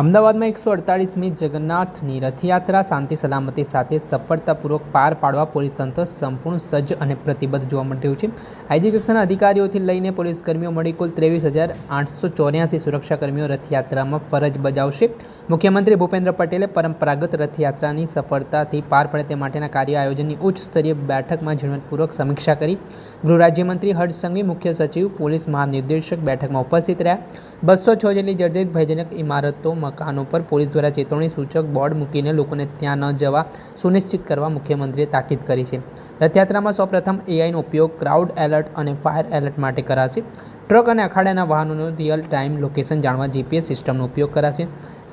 અમદાવાદમાં એકસો અડતાળીસમી જગન્નાથની રથયાત્રા શાંતિ સલામતી સાથે સફળતાપૂર્વક પાર પાડવા પોલીસ તંત્ર સંપૂર્ણ સજ્જ અને પ્રતિબદ્ધ જોવા મળી રહ્યું છે. આઈજી કક્ષાના અધિકારીઓથી લઈને પોલીસ કર્મીઓ મળી કુલ ત્રેવીસ હજાર આઠસો ચોર્યાસી સુરક્ષાકર્મીઓ રથયાત્રામાં ફરજ બજાવશે. મુખ્યમંત્રી ભૂપેન્દ્ર પટેલે પરંપરાગત રથયાત્રાની સફળતાથી પાર પડે તે માટેના કાર્ય આયોજનની ઉચ્ચ સ્તરીય બેઠકમાં ઝીણવટપૂર્વક સમીક્ષા કરી. ગૃહ રાજ્યમંત્રી હર્ષ સંઘવી, મુખ્ય સચિવ, પોલીસ મહાનિર્દેશક બેઠકમાં ઉપસ્થિત રહ્યા. બસો છ જેટલી જર્જરિત ભયજનક ઇમારતો મકાનો પર પોલીસ દ્વારા ચેતવણી સૂચક બોર્ડ મૂકીને લોકોને ત્યાં ન જવા સુનિશ્ચિત કરવા મુખ્યમંત્રીએ તાકીદ કરી છે. રથયાત્રામાં સૌપ્રથમ એઆઈનો ઉપયોગ ક્રાઉડ એલર્ટ અને ફાયર એલર્ટ માટે કરાશે. ટ્રક અને અખાડાના વાહનોનું રિયલ ટાઈમ લોકેશન જાણવા જીપીએસ સિસ્ટમનો ઉપયોગ કરાશે.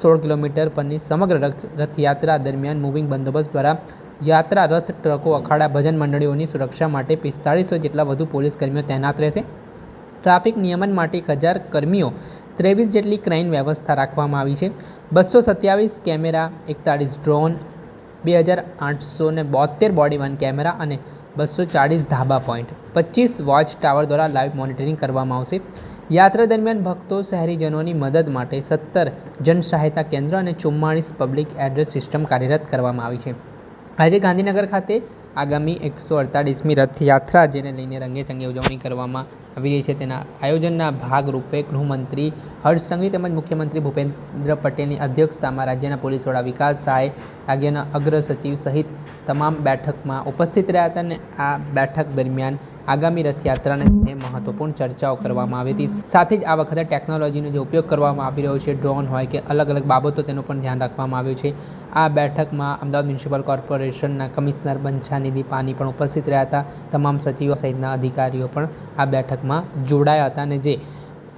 સોળ કિલોમીટર પરની સમગ્ર રથ, રથયાત્રા દરમિયાન મૂવિંગ બંદોબસ્ત દ્વારા યાત્રા રથ ટ્રકો, અખાડા, ભજન મંડળીઓની સુરક્ષા માટે પિસ્તાળીસો જેટલા વધુ પોલીસ કર્મીઓ તૈનાત રહેશે. ટ્રાફિક નિયમન માટે એક હજાર કર્મીઓ ત્રેવીસ જેટલી ક્રાઇમ વ્યવસ્થા રાખવામાં આવી છે. બસો સત્યાવીસ કેમેરા, એકતાળીસ ડ્રોન, બે હજાર આઠસો ને બોતેર બોડી વન કેમેરા અને બસો ચાળીસ ધાબા પોઈન્ટ. પચીસ વોચ ટાવર દ્વારા લાઈવ મોનિટરિંગ કરવામાં આવશે. યાત્રા દરમિયાન ભક્તો શહેરીજનોની મદદ માટે સત્તર જન સહાયતા કેન્દ્ર અને ચુમ્માળીસ પબ્લિક એડ્રેસ સિસ્ટમ કાર્યરત કરવામાં આવી છે. આજે ગાંધીનગર ખાતે આગામી એકસો અડતાળીસમી રથયાત્રા જેને લઈને રંગેચંગે ઉજવણી કરવામાં આવી રહી છે. તેના આયોજનના ભાગરૂપે ગૃહમંત્રી હર્ષ તેમજ મુખ્યમંત્રી ભૂપેન્દ્ર પટેલની અધ્યક્ષતામાં રાજ્યના પોલીસ વડા વિકાસ સહાય રાજ્યના અગ્ર સચિવ સહિત તમામ બેઠકમાં ઉપસ્થિત રહ્યા હતા અને આ બેઠક દરમિયાન આગામી રથયાત્રાને લઈને મહત્વપૂર્ણ ચર્ચાઓ કરવામાં આવી હતી. સાથે જ આ વખતે ટેકનોલોજીનો જે ઉપયોગ કરવામાં આવી રહ્યો છે, ડ્રોન હોય કે અલગ અલગ બાબતો, તેનું પણ ધ્યાન રાખવામાં આવ્યું છે. આ બેઠકમાં અમદાવાદ મ્યુનિસિપલ કોર્પોરેશનના કમિશનર બંછાનિધિ પાની પણ ઉપસ્થિત રહ્યા હતા. તમામ સચિવો સહિતના અધિકારીઓ પણ આ બેઠકમાં જોડાયા હતા અને જે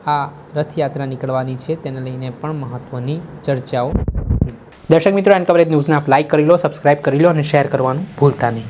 આ રથયાત્રા નીકળવાની છે, તેને લઈને પણ મહત્ત્વની ચર્ચાઓ. દર્શક મિત્રો, એન કવરેજ ન્યૂઝને આપ લાઇક કરી લો, સબસ્ક્રાઇબ કરી લો અને શેર કરવાનું ભૂલતા નહીં.